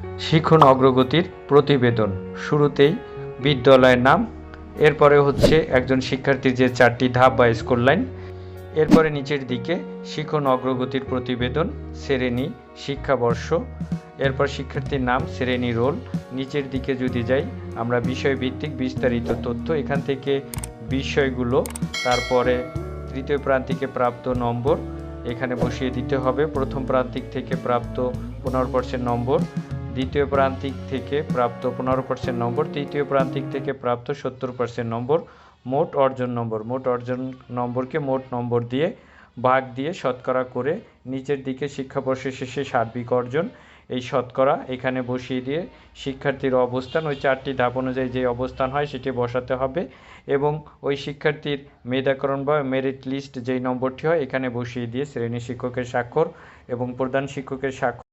শিখন অগ্রগতির প্রতিবেদন। শুরুতেই বিদ্যালয়ের নাম, এরপরে হচ্ছে একজন শিক্ষার্থীর যে চারটি ধাপ বা স্কুল লাইন, এরপরে নিচের দিকে শিখন অগ্রগতির প্রতিবেদন, শ্রেণি, শিক্ষাবর্ষ, এরপর শিক্ষার্থীর নাম, শ্রেণি রোল। নিচের দিকে যদি যাই, আমরা বিষয়ভিত্তিক বিস্তারিত তথ্য, এখান থেকে বিষয়গুলো, তারপরে তৃতীয় প্রান্তিকে প্রাপ্ত নম্বর, এখানে বসিয়ে দিতে হবে। প্রথম প্রান্তিক থেকে প্রাপ্ত পনেরো পার্সেন্ট নম্বর দ্বিতীয় প্রান্তিক থেকে প্রাপ্ত পনেরো পার্সেন্ট নম্বর, তৃতীয় প্রান্তিক থেকে প্রাপ্ত সত্তর পার্সেন্ট নম্বর, মোট অর্জন নম্বর। মোট অর্জন নম্বরকে মোট নম্বর দিয়ে ভাগ দিয়ে শতকরা করে নিচের দিকে শিক্ষাবর্ষের শেষে সার্বিক অর্জন। এই শতকরা এখানে বসিয়ে দিয়ে শিক্ষার্থীর অবস্থান, ওই চারটি ধাপ অনুযায়ী যে অবস্থান হয় সেটি বসাতে হবে এবং ওই শিক্ষার্থীর মেধাকরণ বা মেরিট লিস্ট যেই নম্বরটি হয়, এখানে বসিয়ে দিয়ে শ্রেণি শিক্ষকের স্বাক্ষর এবং প্রধান শিক্ষকের স্বাক্ষর